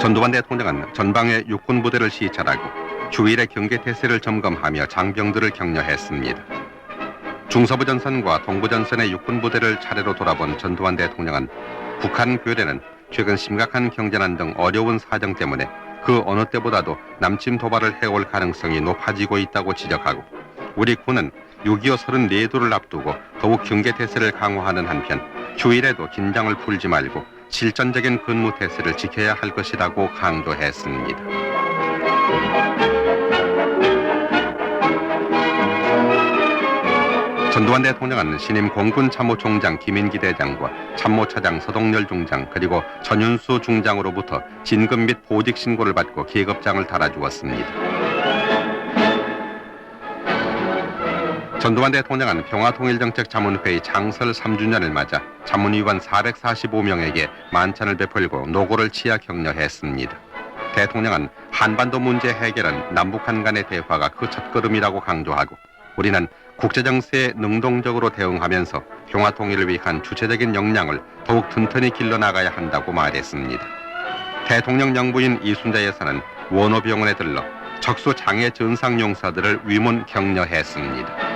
전두환 대통령은 전방의 육군 부대를 시찰하고 휴일의 경계 태세를 점검하며 장병들을 격려했습니다. 중서부 전선과 동부 전선의 육군 부대를 차례로 돌아본 전두환 대통령은 북한 교련은 최근 심각한 경제난 등 어려운 사정 때문에 그 어느 때보다도 남침 도발을 해올 가능성이 높아지고 있다고 지적하고 우리 군은 6.25 34도를 앞두고 더욱 경계 태세를 강화하는 한편 휴일에도 긴장을 풀지 말고 실전적인 근무 태세를 지켜야 할 것이라고 강조했습니다. 전두환 대통령은 신임 공군 참모총장 김인기 대장과 참모차장 서동열 중장 그리고 전윤수 중장으로부터 진급 및 보직 신고를 받고 계급장을 달아주었습니다. 전두환 대통령은 평화통일정책자문회의 창설 3주년을 맞아 자문위원 445명에게 만찬을 베풀고 노고를 치하 격려했습니다. 대통령은 한반도 문제 해결은 남북한 간의 대화가 그 첫걸음이라고 강조하고 우리는 국제정세에 능동적으로 대응하면서 평화통일을 위한 주체적인 역량을 더욱 튼튼히 길러나가야 한다고 말했습니다. 대통령 영부인 이순자 여사는 원호병원에 들러 적수 장애 전상 용사들을 위문 격려했습니다.